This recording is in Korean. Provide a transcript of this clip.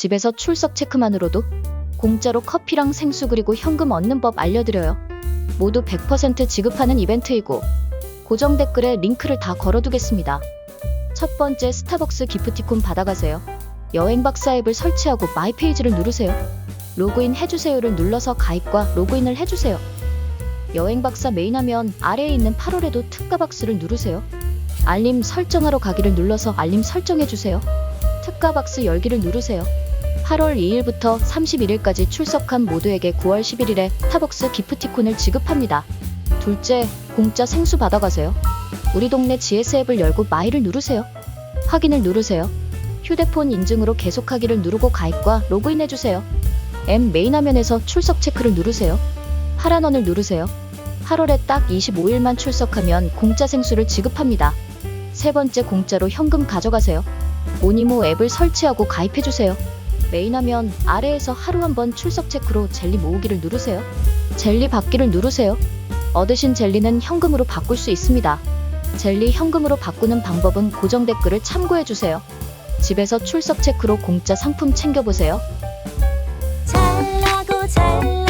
집에서 출석 체크만으로도 공짜로 커피랑 생수 그리고 현금 얻는 법 알려드려요. 모두 100% 지급하는 이벤트이고 고정 댓글에 링크를 다 걸어두겠습니다. 첫 번째 스타벅스 기프티콘 받아가세요. 여행 박사 앱을 설치하고 마이 페이지를 누르세요. 로그인 해주세요를 눌러서 가입과 로그인을 해주세요. 여행 박사 메인 화면 아래에 있는 8월에도 특가 박스를 누르세요. 알림 설정하러 가기를 눌러서 알림 설정해주세요. 특가 박스 열기를 누르세요. 8월 2일부터 31일까지 출석한 모두에게 9월 11일에 스타벅스 기프티콘을 지급합니다. 둘째, 공짜 생수 받아가세요. 우리 동네 GS 앱을 열고 마이를 누르세요. 확인을 누르세요. 휴대폰 인증으로 계속하기를 누르고 가입과 로그인해주세요. 앱 메인 화면에서 출석 체크를 누르세요. 파란 원을 누르세요. 8월에 딱 25일만 출석하면 공짜 생수를 지급합니다. 세 번째 공짜로 현금 가져가세요. 모니모 앱을 설치하고 가입해주세요. 메인 화면 아래에서 하루 한 번 출석 체크로 젤리 모으기를 누르세요. 젤리 받기를 누르세요. 얻으신 젤리는 현금으로 바꿀 수 있습니다. 젤리 현금으로 바꾸는 방법은 고정 댓글을 참고해주세요. 집에서 출석 체크로 공짜 상품 챙겨보세요. 잘나고 잘나